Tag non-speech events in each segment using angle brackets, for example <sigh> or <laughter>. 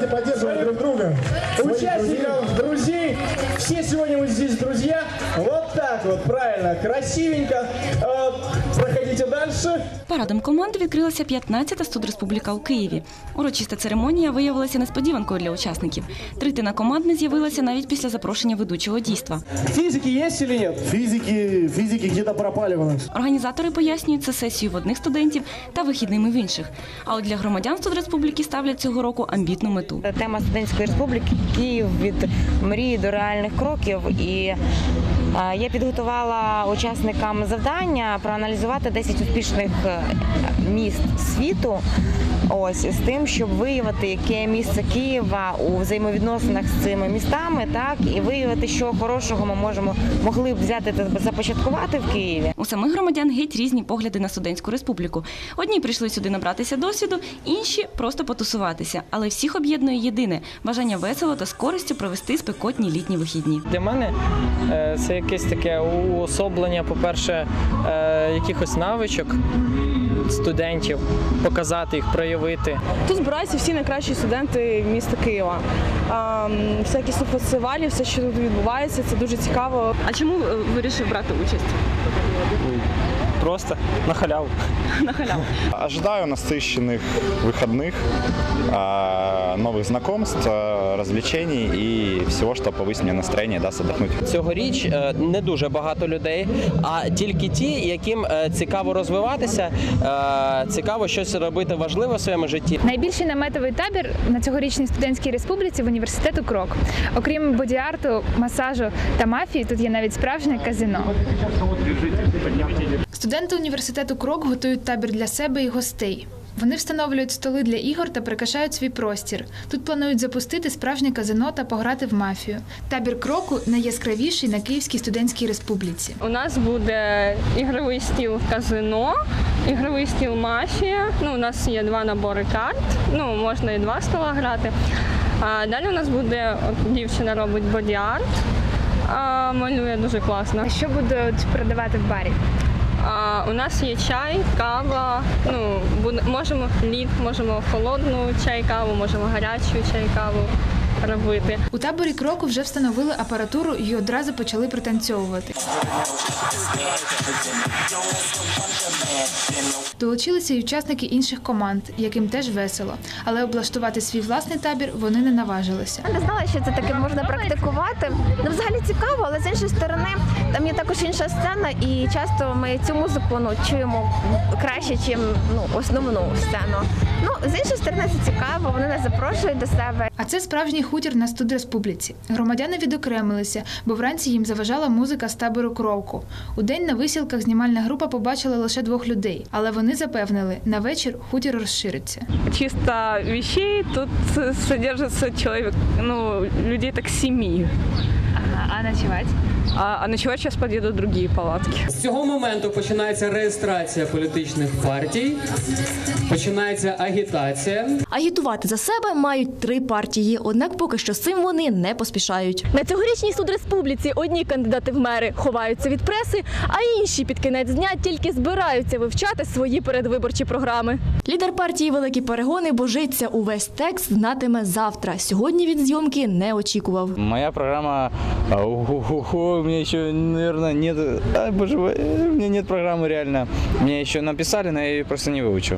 давайте поддерживаем друг друга. Участников, друзей. Все сегодня мы здесь друзья. Вот так вот, правильно, красивенько. Дальше. Парадом команди відкрилася 15-та студреспубліка у Києві. Урочиста церемонія виявилася несподіванкою для учасників. Третина команд не з'явилася навіть після запрошення ведучого дійства. Физики есть или нет? Физики, физики где-то пропали у нас. Організатори пояснюють це сесію в одних студентів та вихідними в інших. А от для громадян студреспубліки ставлять цього року амбітну мету. Тема студентської республіки Київ від мрії до реальних кроків. І я підготувала учасникам завдання проаналізувати 10 успішних е, міст світу. Ось з тим, щоб виявити, яке місце Києва у взаємовідносинах з цими містами, так і виявити, що хорошого ми можемо могли б взяти та започаткувати в Києві. У самих громадян геть різні погляди на студентську республіку. Одні прийшли сюди набратися досвіду, інші просто потусуватися. Але всіх об'єднує єдине бажання весело та з користю провести спекотні літні вихідні. Для мене е, це якесь таке уособлення, по-перше, е, якихось навичок студентів, показати їх, проявити. Тут збираються всі найкращі студенти міста Києва. Всякі фестивалі, все, що тут відбувається, це дуже цікаво. А чому вирішив брати участь? Просто на халяву. <laughs> На халяву. Ожидаю насыщенных выходных, а, новых знакомств, а, развлечений и всего, что повысит мне настроение и даст отдохнуть. Цьогоріч е, не дуже багато людей, а тільки ті, яким е, цікаво розвиватися, е, цікаво щось робити важливе в своєму житті. Найбільший наметовий табір на цьогорічній студентській республіці в університету Крок. Окрім боді-арту, масажу та мафії, тут є навіть справжнє казино. Студенти університету Крок готують табір для себе і гостей. Вони встановлюють столи для ігор та прикрашають свій простір. Тут планують запустити справжнє казино та пограти в мафію. Табір кроку найяскравіший на Київській студентській республіці. У нас буде ігровий стіл казино, ігровий стіл мафія. Ну, у нас є два набори карт. Ну, можна і два стола грати. А далі у нас буде от, дівчина робить боді-арт, а, малює дуже класно. Що будуть продавати в барі? У нас є чай, кава. Ну, можемо лід, можемо холодну чай, каву, можемо гарячу чай, каву робити. У таборі кроку вже встановили апаратуру і одразу почали пританцьовувати. Долучилися й учасники інших команд, яким теж весело. Але облаштувати свій власний табір вони не наважилися. Я не знала, що це таке можна практикувати. Ну, взагалі цікаво, але з іншої сторони, там є також інша сцена, і часто ми цю музику ну, чуємо краще, ніж ну, основну сцену. Ну, з іншої сторони, це цікаво, вони нас запрошують до себе. А це справжній хутір на студреспубліці. Громадяни відокремилися, бо вранці їм заважала музика з табору кровку. У день на висілках знімальна група побачила лише двох людей, але вони запевнили, на вечір хутір розшириться. Чисто вещей тут содержиться чоловік, ну, людей так семи. А ночувати? А, а ночевать сейчас подъедут другие палатки. З цього моменту починається реєстрація політичних партій, починається агітація. Агітувати за себе мають три партії, однак поки що з цим вони не поспішають. На цьогорічній студреспубліці одні кандидати в мери ховаються від преси, а інші під кінець дня тільки збираються вивчати свої передвиборчі програми. Лідер партії Великі перегони божиться увесь текст знатиме завтра. Сьогодні від зйомки не очікував. Моя программа а, у меня еще, наверное, нет... А, боже мой, э, у меня нет программы реально. Мне еще написали, но я ее просто не выучил.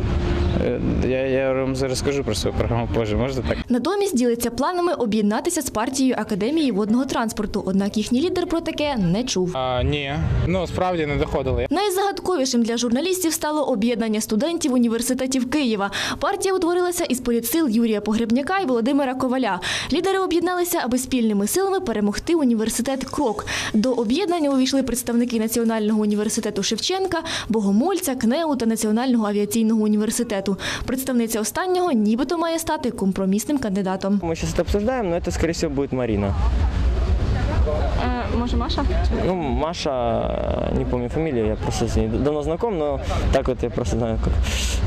Э, Я, я вам расскажу про свою программу позже, можно так? Натомість ділиться планами об'єднатися з партією академії водного транспорту. Однак їхній лідер про таке не чув. А, ні, ну справді не доходили. Найзагадковішим для журналістів стало об'єднання студентів університетів Києва. Партія утворилася із політсил Юрія Погребняка і Володимира Коваля. Лідери об'єдналися, аби спільними силами перемогти університет Крок. До об'єднання увійшли представники Національного університету Шевченка, Богомольця, КНЕУ та Національного авіаційного університету. Представниця останнього нібито має стати компромісним кандидатом. Ми зараз це обсуждаємо, але це, скоріше буде Марина. Може Маша? Ну, Маша, не помню фамилию, я просто с ней давно знаком, но так вот я просто знаю, как,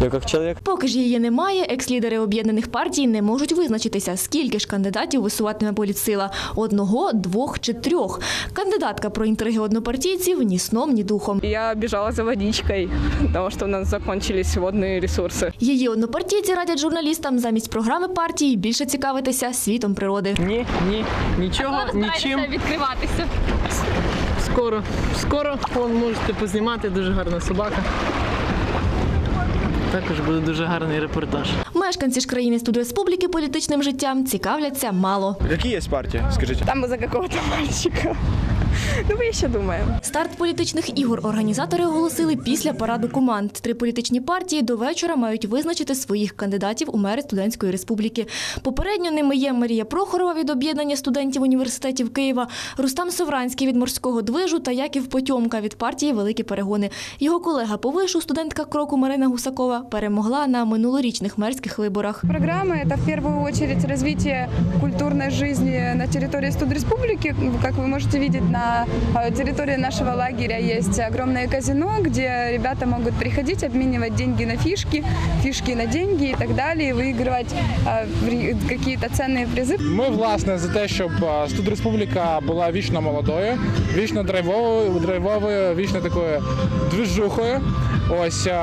ее как человек. Поки ж її немає, екс-лідери об'єднаних партій не можуть визначитися, скільки ж кандидатів висуватиме політсила – одного, двох чи трьох. Кандидатка про інтриги однопартійців ні сном, ні духом. Я біжала за водичкою, тому що у нас закінчились водні ресурси. Її однопартійці радять журналістам замість програми партії більше цікавитися світом природи. Ні, ні, нічого, нічим. відкриватися. Скоро, скоро, вон можете познімати, дуже гарна собака. Також буде дуже гарний репортаж. Мешканці ж країни Студреспубліки політичним життям цікавляться мало. Які є партії, скажіть? Там за якого-то мальчика. Ну, ми ще думаємо. Старт політичних ігор організатори оголосили після параду команд. Три політичні партії до вечора мають визначити своїх кандидатів у мери студентської республіки. Попередньо ними є Марія Прохорова від об'єднання студентів університетів Києва, Рустам Совранський від морського движу та Яків Потьомка від партії Великі перегони. Його колега по вишу, студентка кроку Марина Гусакова, перемогла на минулорічних мерських виборах. Программа – это в первую очередь развитие культурной жизни на территории Студреспублики. Как вы можете видеть, на э, территории нашего лагеря есть огромное казино, где ребята могут приходить, обменивать деньги на фишки, фишки на деньги и так далее, и выигрывать э, при- какие-то ценные призы. Ми власне за те, щоб е, студреспубліка була вічно молодою, вічно драйвовою, драйвовою, вічно такою движухою. Ось е,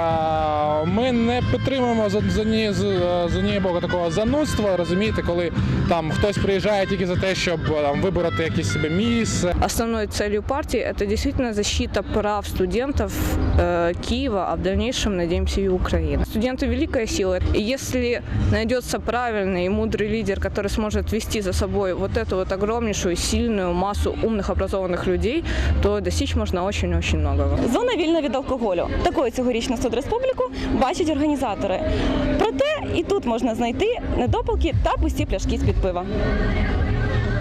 ми не підтримуємо з, з, однієї, з, е, з однієї боку такого занудства, розумієте, коли там хтось приїжджає тільки за те, щоб е, там вибороти якесь собі місце. Основной целью партии это действительно защита прав студентов э, Киева, а в дальнейшем, надеемся, и Украины. Студенты великая сила. И если найдется правильный и мудрый лидер, который сможет вести за собой вот эту вот огромнейшую, сильную массу умных, образованных людей, то достичь можно очень-очень многого. Зона вільна від алкоголю. Такою цьогорічну студреспубліку бачать організатори. Проте і тут можна знайти недопалки та пусті пляшки з-під пива.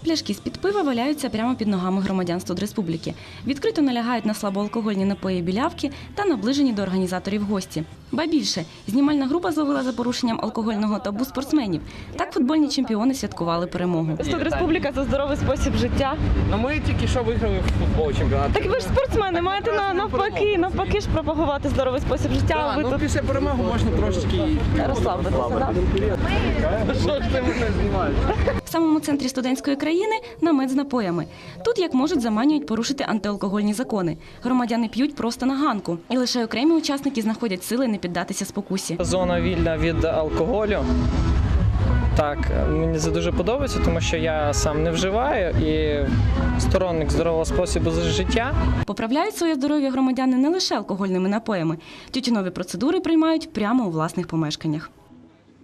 Пляшки з-під пива валяються прямо під ногами громадян Студреспубліки. Відкрито налягають на слабоалкогольні напої білявки та наближені до організаторів гості. Ба більше, знімальна група зловила за порушенням алкогольного табу спортсменів. Так футбольні чемпіони святкували перемогу. Студреспубліка це здоровий спосіб життя. Ну ми тільки що виграли в футбол чемпіонат. Так ви ж спортсмени, маєте на- навпаки, навпаки ж пропагувати здоровий спосіб життя. а ви ну тут після перемоги можна трошечки розслабитися. да? Що ж ти мене знімаєш? В самому центрі студентської країни намет з напоями. Тут як можуть заманюють порушити антиалкогольні закони. Громадяни п'ють просто на ганку, і лише окремі учасники знаходять сили не піддатися спокусі. Зона вільна від алкоголю. Так, мені це дуже подобається, тому що я сам не вживаю і сторонник здорового способу життя. Поправляють своє здоров'я громадяни не лише алкогольними напоями. Тютюнові процедури приймають прямо у власних помешканнях.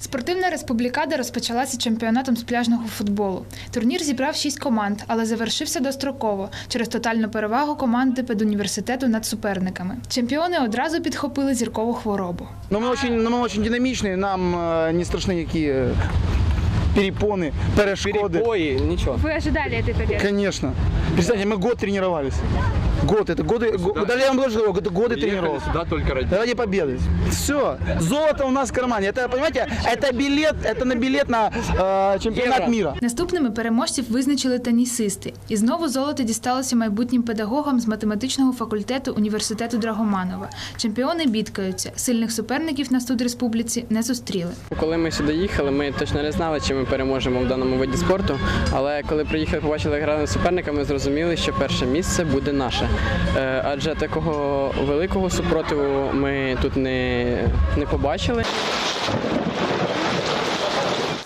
Спортивна республікада розпочалася чемпіонатом з пляжного футболу. Турнір зібрав шість команд, але завершився достроково через тотальну перевагу команди педуніверситету над суперниками. Чемпіони одразу підхопили зіркову хворобу. Но мы очень, но мы очень динамичные, нам э, не страшны никакие перепоны, перешкоды. Перебої, нічого. Ви ожидали этой победы? Конечно. Представьте, мы год тренировались. Год, это годы, го- да, я вам даже говорю, это годы тренировок. сюда только ради Ради победы. Все. Золото у нас в кармане. Это, понимаете, это билет, это на билет на э, чемпионат Евро. мира. Наступними переможців визначили тенісисти. І знову золото дісталося майбутнім педагогам з математичного факультету університету Драгоманова. Чемпіони бідкаються. Сильних суперників на студреспубліці не зустріли. Коли ми сюди їхали, ми точно не знали, чи ми переможемо в даному виді спорту. Але коли приїхали, побачили грали з суперниками, зрозуміли, що перше місце буде наше. Е, Адже такого великого супротиву ми тут не, не побачили.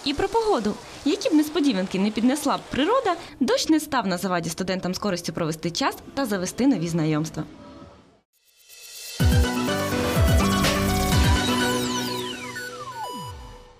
І про погоду. Які б несподіванки не піднесла б природа, дощ не став на заваді студентам з користю провести час та завести нові знайомства.